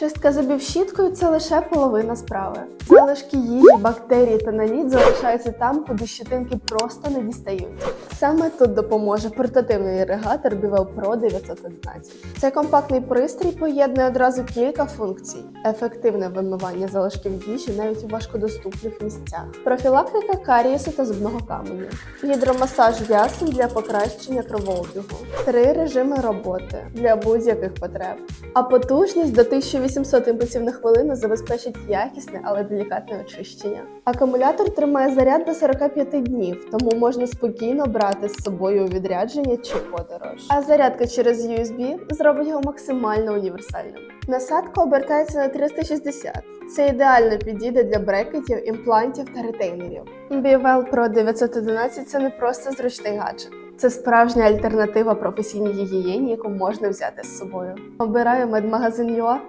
Чистка зубів щіткою це лише половина справи. Залишки їжі, бактерії та наліт залишаються там, куди щетинки просто не дістають. Саме тут допоможе портативний іригатор Bivel Pro 911. Цей компактний пристрій поєднує одразу кілька функцій: ефективне вимивання залишків їжі навіть у важкодоступних місцях, профілактика карієсу та зубного каменю, гідромасаж ясен для покращення кровообігу, три режими роботи для будь-яких потреб. А потужність до 1800 імпульсів на хвилину забезпечить якісне, але делікатне очищення. Акумулятор тримає заряд до 45 днів, тому можна спокійно брати з собою відрядження чи подорож. А зарядка через USB зробить його максимально універсальним. Насадка обертається на 360. Це ідеально підійде для брекетів, імплантів та ретейнерів. Bivel Pro 911 – це не просто зручний гаджет. Це справжня альтернатива професійній гігієні, яку можна взяти з собою. Обираю медмагазин ЮА